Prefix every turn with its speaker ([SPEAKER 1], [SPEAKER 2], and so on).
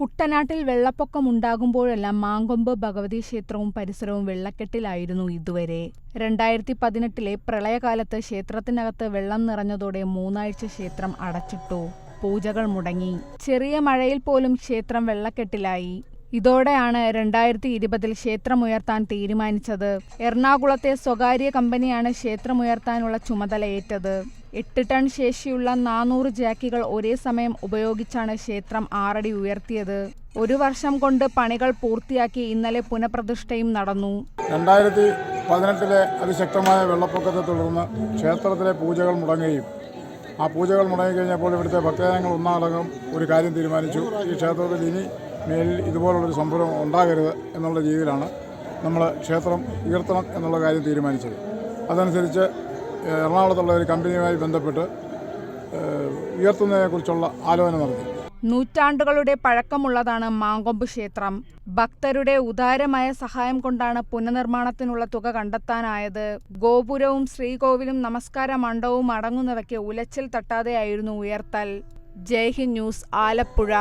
[SPEAKER 1] കുട്ടനാട്ടിൽ വെള്ളപ്പൊക്കമുണ്ടാകുമ്പോഴെല്ലാം മാങ്കൊമ്പ് ഭഗവതി ക്ഷേത്രവും പരിസരവും വെള്ളക്കെട്ടിലായിരുന്നു ഇതുവരെ. രണ്ടായിരത്തി പതിനെട്ടിലെ പ്രളയകാലത്ത് ക്ഷേത്രത്തിനകത്ത് വെള്ളം നിറഞ്ഞതോടെ മൂന്നാഴ്ച ക്ഷേത്രം അടച്ചിട്ടു. പൂജകൾ മുടങ്ങി. ചെറിയ മഴയിൽ പോലും ക്ഷേത്രം വെള്ളക്കെട്ടിലായി. ഇതോടെയാണ് രണ്ടായിരത്തി ഇരുപതിൽ ക്ഷേത്രമുയർത്താൻ തീരുമാനിച്ചത്. എറണാകുളത്തെ സ്വകാര്യ കമ്പനിയാണ് ക്ഷേത്രമുയർത്താനുള്ള ചുമതലയേറ്റത് എട്ട് ടൺ ശേഷിയുള്ള നാനൂറ് ജാക്കികൾ ഒരേ സമയം ഉപയോഗിച്ചാണ് ക്ഷേത്രം ആറടി ഉയർത്തിയത്. ഒരു വർഷം കൊണ്ട് പണികൾ പൂർത്തിയാക്കി ഇന്നലെ പുനഃപ്രതിഷ്ഠയും നടന്നു.
[SPEAKER 2] രണ്ടായിരത്തി പതിനെട്ടിലെ അതിശക്തമായ വെള്ളപ്പൊക്കത്തെ തുടർന്ന് ക്ഷേത്രത്തിലെ പൂജകൾ മുടങ്ങുകയും ആ പൂജകൾ മുടങ്ങിക്കഴിഞ്ഞപ്പോൾ ഇവിടുത്തെ ഭക്തജനങ്ങൾ ഒന്നാടകം ഒരു കാര്യം തീരുമാനിച്ചു. ഈ ക്ഷേത്രത്തിൽ ഇനി മേലിൽ ഇതുപോലുള്ളൊരു സംഭവം ഉണ്ടാകരുത് എന്നുള്ള രീതിയിലാണ് നമ്മൾ ക്ഷേത്രം ഉയർത്തണം എന്നുള്ള കാര്യം തീരുമാനിച്ചത്. അതനുസരിച്ച് എറണാകുളത്തുള്ള ഒരു കമ്പനിയുമായി ബന്ധപ്പെട്ട് ഉയർത്തുന്നതിനെക്കുറിച്ചുള്ള ആലോചന നടത്തി.
[SPEAKER 1] നൂറ്റാണ്ടുകളുടെ പഴക്കമുള്ളതാണ് മാങ്കൊമ്പ് ക്ഷേത്രം. ഭക്തരുടെ ഉദാരമായ സഹായം കൊണ്ടാണ് പുനർനിർമ്മാണത്തിനുള്ള തുക കണ്ടെത്താനായത്. ഗോപുരവും ശ്രീകോവിലും നമസ്കാര മണ്ഡവും അടങ്ങുന്നവയ്ക്ക് ഉലച്ചിൽ തട്ടാതെയായിരുന്നു ഉയർത്തൽ. ജയ്ഹിന്ദ് ന്യൂസ് ആലപ്പുഴ.